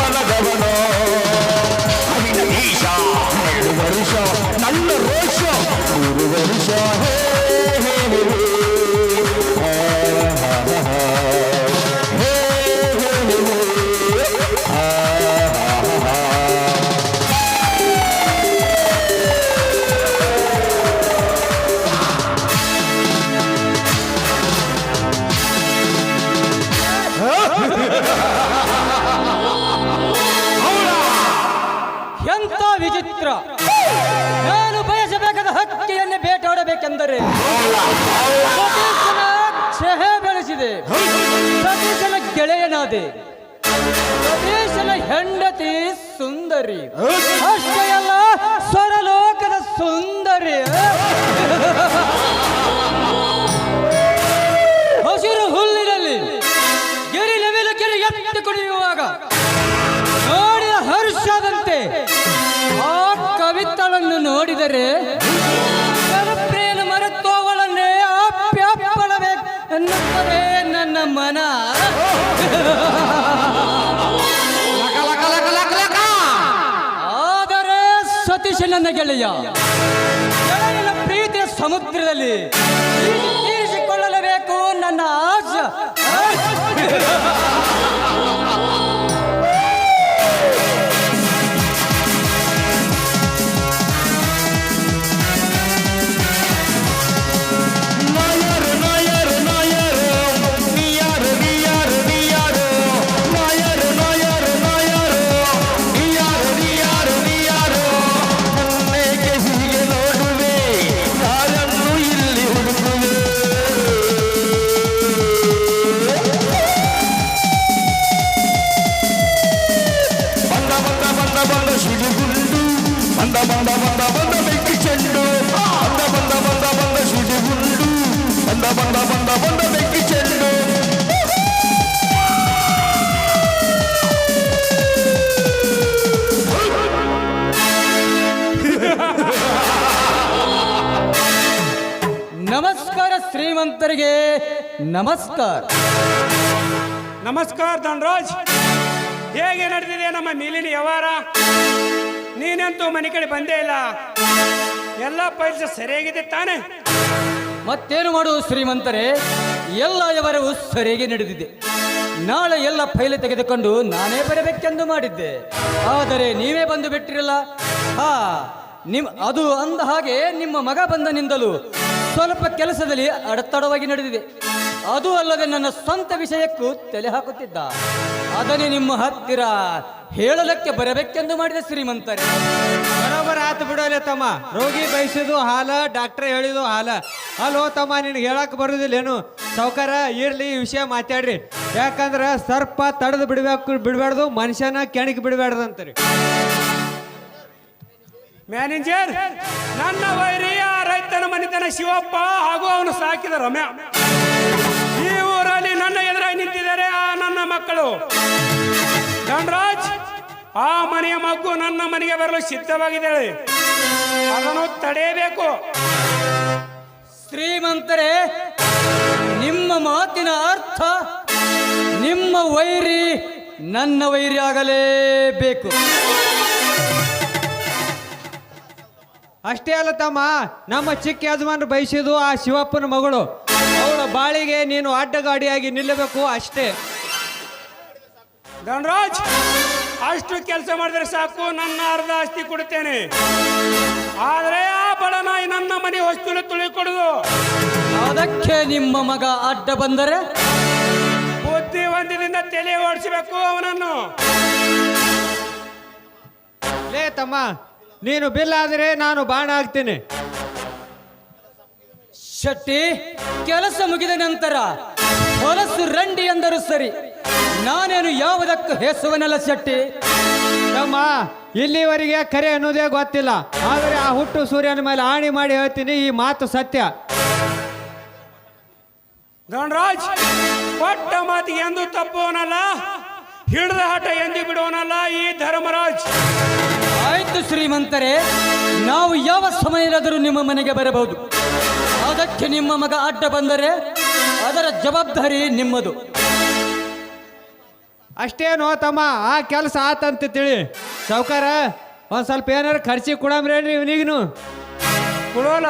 governor, governor. ಬೇಟಾಡಬೇಕೆಂದರೆ ಸತೀಶನ ಬೆಳೆಸಿದೆ. ಸತೀಶನ ಗೆಳೆಯನಾದೆ. ಸತೀಶನ ಹೆಂಡತಿ ಸುಂದರಿ. ಅಷ್ಟೇ ಅಲ್ಲ, ಸ್ವರಲೋಕದ ಸುಂದರಿ. ಹಸಿರು ಹುಲ್ಲಿನಲ್ಲಿ ಗೆರಿ ನವಿಲ ಕೆರೆ ಎತ್ತಿ ಕುಡಿಯುವಾಗ ನೋಡಿದ ಹರ್ಷದಂತೆ ಆ ಕವಿತಳನ್ನು ನೋಡಿದರೆ ಮನ ಆದರೆ ಸತೀಶ ನನ್ನ ಗೆಳೆಯ ನನ್ನ ಪ್ರೀತಿಯ ಸಮುದ್ರದಲ್ಲಿ ತೀರಿಸಿಕೊಳ್ಳಲೇಬೇಕು ನನ್ನ ಆಸೆ ನಮಸ್ಕಾರ. ನಮಸ್ಕಾರ ಧನರಾಜ್. ಹೇಗೆ ನಡೆದಿದೆ ನಮ್ಮ ಮೇಲಿನ ವ್ಯವಹಾರ? ನೀನಂತೂ ಮನೆ ಕಡೆ ಬಂದೇ ಇಲ್ಲ. ಎಲ್ಲ ಪೈಸೆ ಸರಿಯಾಗಿದೆ ತಾನೆ? ಮತ್ತೇನು ಮಾಡುವುದು ಶ್ರೀಮಂತರೇ? ಎಲ್ಲ ವ್ಯವಹಾರವು ಸರಿಯಾಗಿ ನಡೆದಿದೆ. ನಾಳೆ ಎಲ್ಲ ಫೈಲೆ ತೆಗೆದುಕೊಂಡು ನಾನೇ ಬರಬೇಕೆಂದು ಮಾಡಿದ್ದೆ. ಆದರೆ ನೀವೇ ಬಂದು ಬಿಟ್ಟಿರಲ್ಲ? ಹಾ ನಿಮ್ ಅದು ಅಂದ ಹಾಗೆ ನಿಮ್ಮ ಮಗ ಬಂದನಿಂದಲೂ ಸ್ವಲ್ಪ ಕೆಲಸದಲ್ಲಿ ಅಡತಡವಾಗಿ ನಡೆದಿದೆ. ಅದು ಅಲ್ಲದೆ ನನ್ನ ಸ್ವಂತ ವಿಷಯಕ್ಕೂ ತಲೆ ಹಾಕುತ್ತಿದ್ದ. ಅದನ್ನೇ ನಿಮ್ಮ ಹತ್ತಿರ ಹೇಳಲಕ್ಕೆ ಬರಬೇಕೆಂದು ಮಾಡಿದೆ ಶ್ರೀಮಂತರೇ. ಬರೋಬರ್ ಆತು ಬಿಡೋಲೆ ತಮ್ಮ. ರೋಗಿ ಬಯಸಿದು ಹಾಲ ಡಾಕ್ಟರ್ ಹೇಳಿದು ಹಾಲ. ಅಲ್ಲೋ ತಮ್ಮ ನಿನಗೆ ಹೇಳಕ್ ಬರುದಿಲ್ಲ ಏನು? ಸೌಕರ ಇರ್ಲಿ ಈ ವಿಷಯ ಮಾತಾಡ್ರಿ. ಯಾಕಂದ್ರ ಸರ್ಪ ತಡೆದು ಬಿಡ್ಬೇಕು ಬಿಡಬಾರ್ದು ಮನುಷ್ಯನ ಕೆಣಕ್ ಬಿಡ್ಬಾರ್ದು ಅಂತಾರೆ. ಮ್ಯಾನೇಜರ್ ನನ್ನ ವೈರಿಯ ರೈತನ ಮನಿತನ ಶಿವಪ್ಪ ಹಾಗೂ ಅವನು ಸಾಕಿದ ರಮ್ಯ. ಈ ಊರಲ್ಲಿ ನನ್ನ ಎದುರಾಗಿ ನಿಂತಿದ್ದಾರೆ ಆ ನನ್ನ ಮಕ್ಕಳು. ಧನರಾಜ್, ಆ ಮನೆಯ ಮಗು ನನ್ನ ಮನೆಗೆ ಬರಲು ಸಿದ್ಧವಾಗಿದ್ದಾಳೆ. ಅದನ್ನು ತಡೆಯಬೇಕು. ಶ್ರೀಮಂತರೇ, ನಿಮ್ಮ ಮಾತಿನ ಅರ್ಥ, ನಿಮ್ಮ ವೈರಿ ನನ್ನ ವೈರಿ ಆಗಲೇಬೇಕು ಅಷ್ಟೇ ಅಲ್ಲ ತಮ್ಮ ನಮ್ಮ ಚಿಕ್ಕ ಯಜಮಾನ್ರು ಬಯಸಿದು ಆ ಶಿವಪ್ಪನ ಮಗಳು. ಅವಳ ಬಾಳಿಗೆ ನೀನು ಅಡ್ಡಗಾಡಿಯಾಗಿ ನಿಲ್ಲಬೇಕು ಅಷ್ಟೇ. ಧನರಾಜ್ ಅಷ್ಟು ಕೆಲಸ ಮಾಡಿದ್ರೆ ಸಾಕು ನನ್ನ ಅರ್ಧ ಆಸ್ತಿ ಕೊಡುತ್ತೇನೆ. ಆದರೆ ಆ ಬಡನಾಯಿ ನನ್ನ ಮನೆ ವಸ್ತುನ ತುಳಿಕೊಡುದು. ಅದಕ್ಕೆ ನಿಮ್ಮ ಮಗ ಅಡ್ಡ ಬಂದರೆ? ಬುದ್ಧಿ ಒಂದಿನಿಂದ ತಲೆ ಓಡಿಸಬೇಕು ಅವನನ್ನು. ಲೇ ತಮ್ಮ ನೀನು ಬಿಲ್ ಆದರೆ ನಾನು ಬಾಣ ಆಗ್ತೀನಿ ಶೆಟ್ಟಿ ಕೆಲಸ ಮುಗಿದ ನಂತರ ಹೊಲಸು ರಂಡಿ ಎಂದರು ಸರಿ ನಾನೇನು ಯಾವುದಕ್ಕೂ ಹೆಸುವನಲ್ಲ ಶೆಟ್ಟಿ. ತಮ್ಮ ಇಲ್ಲಿವರೆಗೆ ಕರೆ ಅನ್ನೋದೇ ಗೊತ್ತಿಲ್ಲ. ಆದರೆ ಆ ಹುಟ್ಟು ಸೂರ್ಯನ ಮೇಲೆ ಆಣಿ ಮಾಡಿ ಹೇಳ್ತೀನಿ ಈ ಮಾತು ಸತ್ಯ. ಗಣರಾಜ್ ಕೊಟ್ಟ ಮಾತಿಗೆ ಎಂದು ತಪ್ಪುವನಲ್ಲ. ಹಿಡಿದ ಹಠ ಎಂದು ಬಿಡುವನಲ್ಲ ಈ ಧರ್ಮರಾಜ್. ಆಯ್ತು ಶ್ರೀಮಂತರೇ ನಾವು ಯಾವ ಸಮಯದಾದರೂ ನಿಮ್ಮ ಮನೆಗೆ ಬರಬಹುದು. ಅದಕ್ಕೆ ನಿಮ್ಮ ಮಗ ಅಡ್ಡ ಬಂದರೆ ಅದರ ಜವಾಬ್ದಾರಿ ನಿಮ್ಮದು. ಅಷ್ಟೇನೋ ತಮ್ಮ ಆ ಕೆಲಸ ಆತಂತ ತಿಳಿ. ಸೌಕಾರ ಒಂದ್ ಸ್ವಲ್ಪ ಏನಾರು ಖರ್ಚಿ ಕೊಡಮ್ರೇನ್ರಿ ಇವನಿಗೂ ಕೊಡೋಲ್ಲ.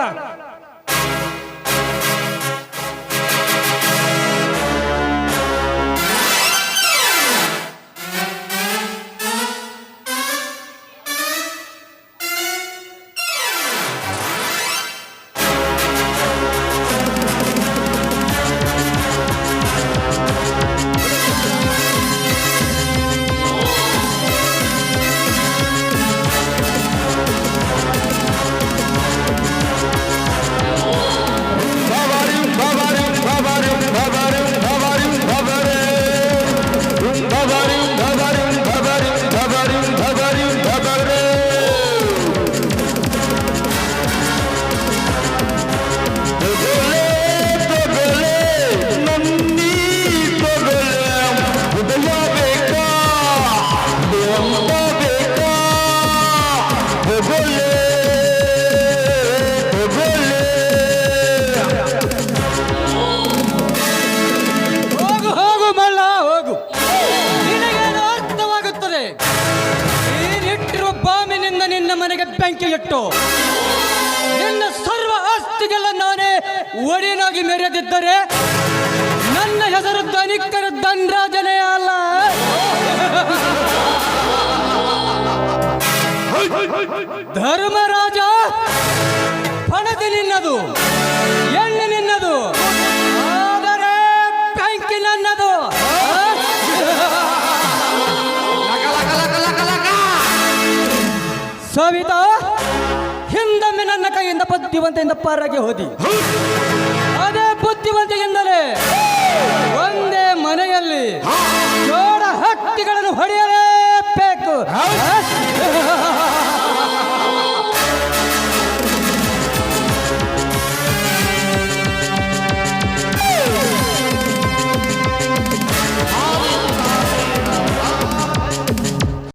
ನಿನ್ನ ಬೆಂಕಿ ಇಟ್ಟು. ನಿನ್ನ ಸರ್ವ ಆಸ್ತಿಗೆಲ್ಲ ನಾನೇ ಒಡಿನಾಗಿ ಮೆರೆದಿದ್ದರೆ ನನ್ನ ಹೆಸರು ಧನಿಕರ ಧನರಾಜನೇ ಅಲ್ಲ. ಧರ್ಮರಾಜ, ಪಣದಿ ನಿನ್ನದು. ಸವಿತಾ ಹಿಂದೊಮ್ಮೆ ನನ್ನ ಕೈಯಿಂದ ಬುದ್ಧಿವಂತೆಯಿಂದ ಪಾರಾಗಿ ಹೋದಿ. ಅದೇ ಬುದ್ಧಿವಂತೆಯಿಂದಲೇ ಒಂದೇ ಮನೆಯಲ್ಲಿ ಜೋಡ ಹಕ್ಕಿಗಳನ್ನು ಹೊಡೆಯಲೇಬೇಕು.